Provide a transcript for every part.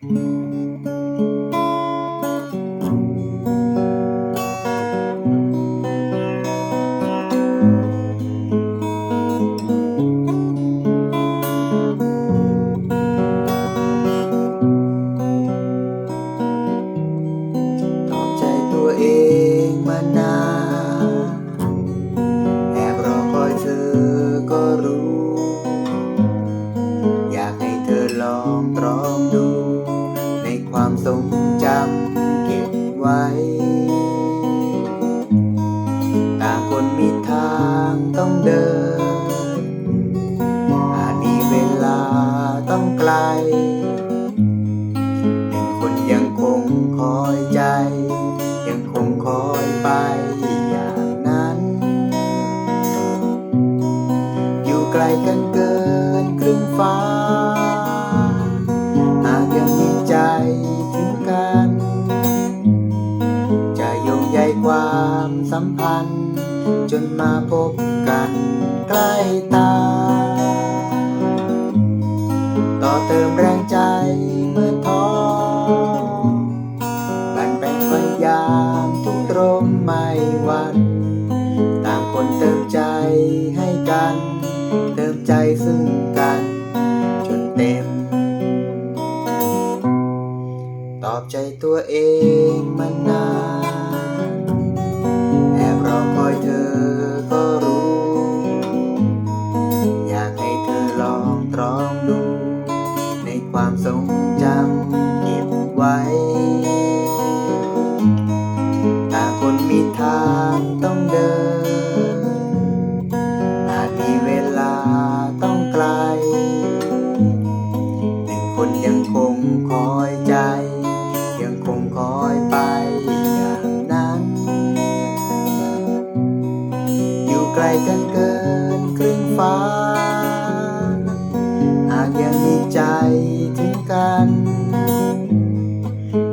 ตอบใจตัวเองมานานแอบรอคอยเธอก็รู้ อยากให้เธอลองตรองดู ความทรงจำเก็บไว้ ต่างคนมีทางต้องเดิน สัมพันธ์ จนมาพบกันใกล้ตา ต่อเติมแรงใจเมื่อท้อบันแบ่งพยายามทุกตรมไม่หวัน ต่างคนเติมใจให้กัน เติมใจซึ่งกันจนเต็ม ตอบใจตัวเองมานาน ไกลกันเกินครึ่งฟ้า หากยังมีใจถึงกัน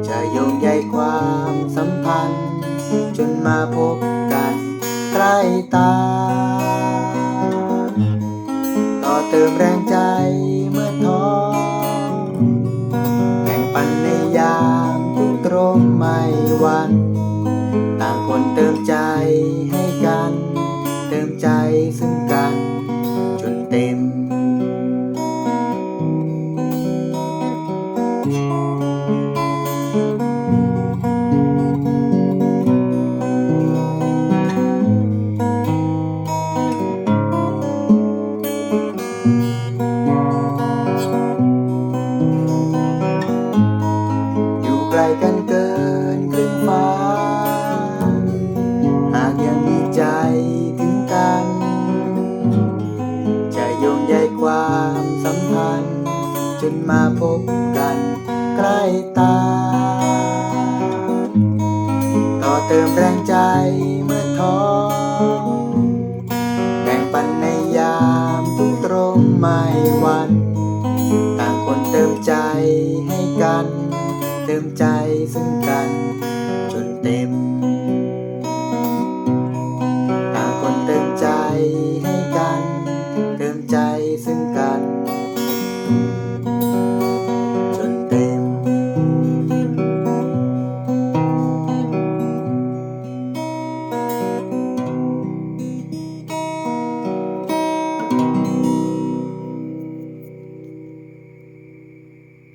จะโยงใยความสัมพันธ์ จนมาพบกันใกล้ตา ต่อเติมแรงใจ ใจซึ่งกัน จนเต็ม อยู่ไกลกันเกิน มาพบกันใกล้ตา ต่อเติมแรงใจเมื่อท้อแบ่งปันในยามทุกตรมไม่วัน ต่างคนเติมใจให้กัน เติมใจซึ่งกันจนเต็ม